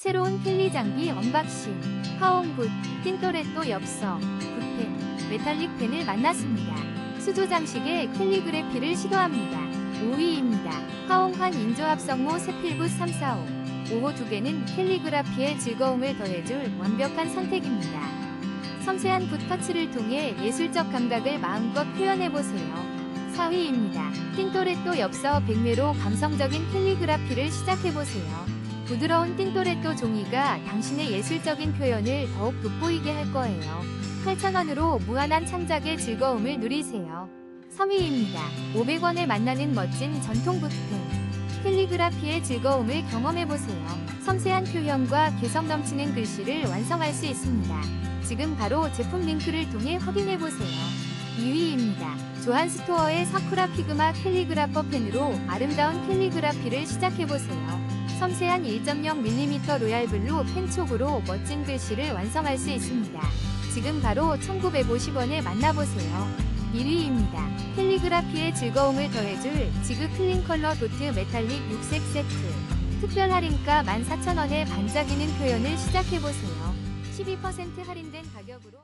새로운 캘리 장비 언박싱, 하옹굿, 틴토레또 엽서, 붓펜, 메탈릭 펜을 만났습니다. 수조 장식에 캘리그래피를 시도합니다. 5위입니다. 하옹환 인조합성모 세필붓 345. 5호 두 개는 캘리그라피의 즐거움을 더해줄 완벽한 선택입니다. 섬세한 붓 터치를 통해 예술적 감각을 마음껏 표현해보세요. 4위입니다. 틴토레또 엽서 100매로 감성적인 캘리그라피를 시작해보세요. 부드러운 틴토레또 종이가 당신의 예술적인 표현을 더욱 돋보이게 할 거예요. 8,000원으로 무한한 창작의 즐거움을 누리세요. 3위입니다. 500원에 만나는 멋진 전통 붓펜. 캘리그라피의 즐거움을 경험해보세요. 섬세한 표현과 개성 넘치는 글씨를 완성할 수 있습니다. 지금 바로 제품 링크를 통해 확인해보세요. 2위입니다. 조한 스토어의 사쿠라 피그마 캘리그라퍼 펜으로 아름다운 캘리그라피를 시작해보세요. 섬세한 1.0mm 로얄블루 펜촉으로 멋진 글씨를 완성할 수 있습니다. 지금 바로 1950원에 만나보세요. 1위입니다. 캘리그라피의 즐거움을 더해줄 지그 클린 컬러 도트 메탈릭 6색 세트. 특별 할인가 14,000원에 반짝이는 표현을 시작해보세요. 12% 할인된 가격으로